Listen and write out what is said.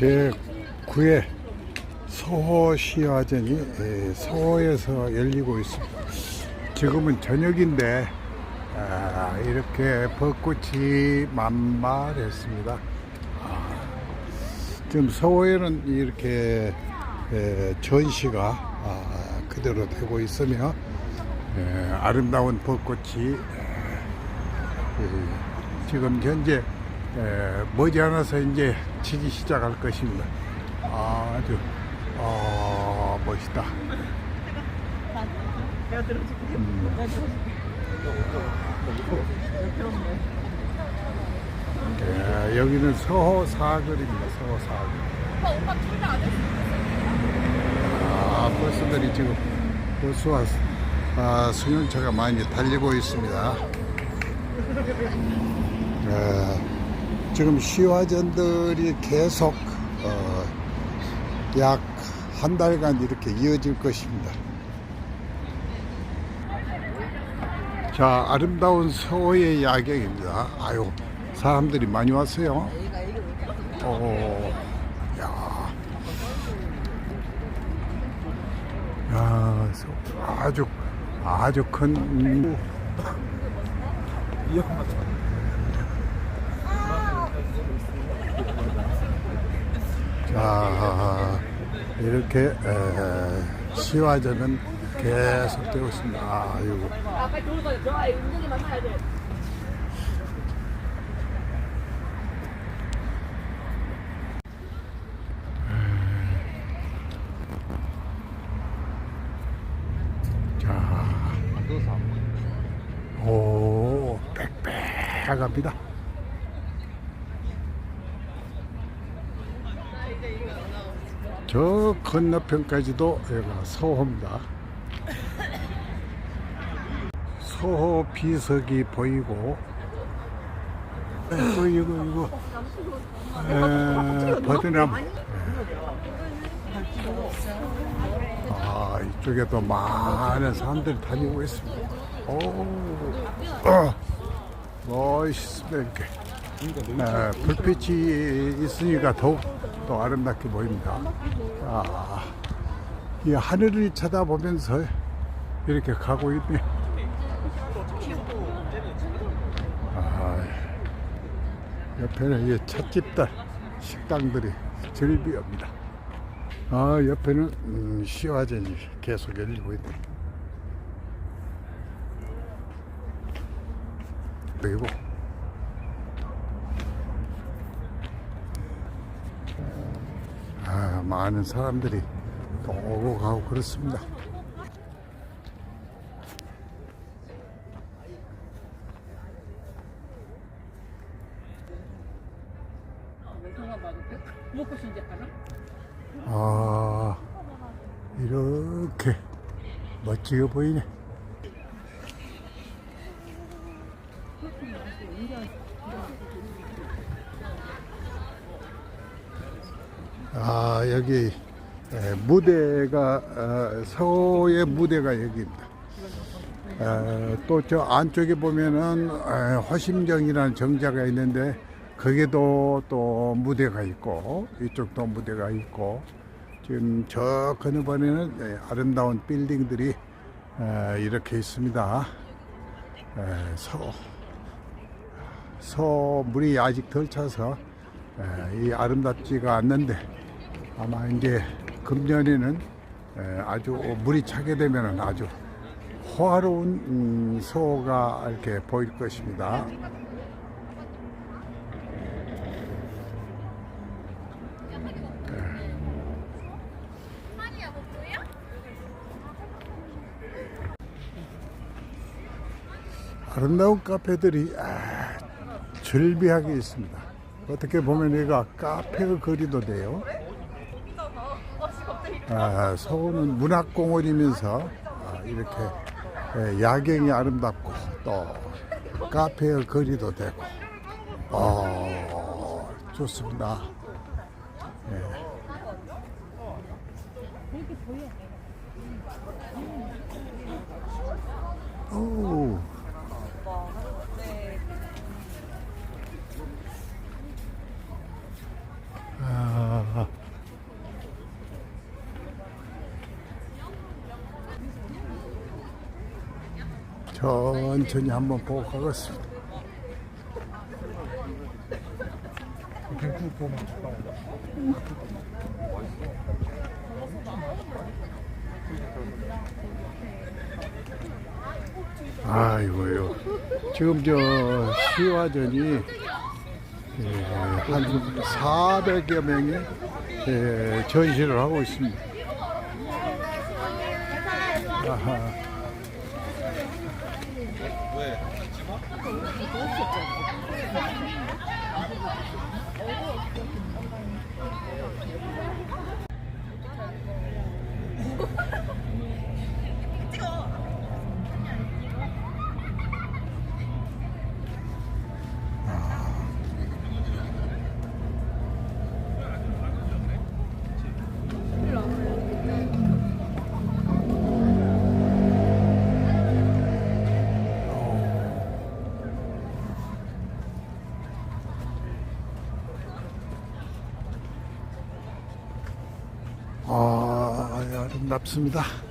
제 9회 서호 시화전이 예, 서호에서 열리고 있습니다. 지금은 저녁인데 아, 이렇게 벚꽃이 만발했습니다. 아, 지금 서호에는 이렇게 에, 전시가 아, 그대로 되고 있으며 에, 아름다운 벚꽃이 예, 지금 현재 에, 머지않아서 이제 치기 시작할 것입니다. 아주 아, 멋있다. 내가 들어줄게. 음. 내가 들어줄게. 예, 여기는 서호 사거리입니다. 서호 사거리. 오빠 오빠 둘다 안 했어. 아, 버스들이 지금 버스와 아, 승용차가 많이 달리고 있습니다. 예, 지금 시화전들이 계속 어, 약 한 달간 이렇게 이어질 것입니다. 자, 아름다운 서호의 야경입니다. 아유, 사람들이 많이 왔어요. 오, 야. 야, 서- 아주 아주 큰 자 이렇게 에, 시화전은 계속되고 있습니다. 아유, 아 빨리 돌가저 아이 은근히 만나야 돼. 자, 오, 빽빽합니다. 저 건너편까지도 여기가 서호입니다. 서호 비석이 보이고, 또 이거, 이거, 에, 버드나무. 아, 이쪽에도 많은 사람들이 다니고 있습니다. 오, 어, 멋있습니다, 이렇게. 에, 불빛이 있으니까 더욱 또 아름답게 보입니다. 아, 이 하늘을 쳐다보면서 이렇게 가고 있네. 아, 옆에는 이 찻집들, 식당들이 즐비합니다. 아, 옆에는 음, 시화전이 계속 열리고 있네. 그리고 아, 많은 사람들이 또 오고 가고 그렇습니다. 아, 이렇게 멋지게 보이네. 아, 여기 에, 무대가, 어, 서의 무대가 여기입니다. 또 저 안쪽에 보면은 에, 화심정이라는 정자가 있는데 거기도 또 무대가 있고 이쪽도 무대가 있고 지금 저 건너편에는 에, 아름다운 빌딩들이 에, 이렇게 있습니다. 에, 서, 서 물이 아직 덜 차서 에, 이 아름답지가 않는데 아마 이제 금년에는 에, 아주 물이 차게 되면 아주 호화로운 음, 서가 이렇게 보일 것입니다. 아름다운 카페들이 아, 절비하게 있습니다. 어떻게 보면 얘가 카페의 거리도 돼요. 아, 서울은 문학공원이면서 아, 이렇게 예, 야경이 아름답고 또 카페의 거리도 되고 어, 좋습니다. 예. 오. 천천히 한번 보고 가겠습니다. 아이고요. 지금 저 시화전이 예, 한 400여 명이 예, 전시를 하고 있습니다. 아하. 아, 아 름답습니다.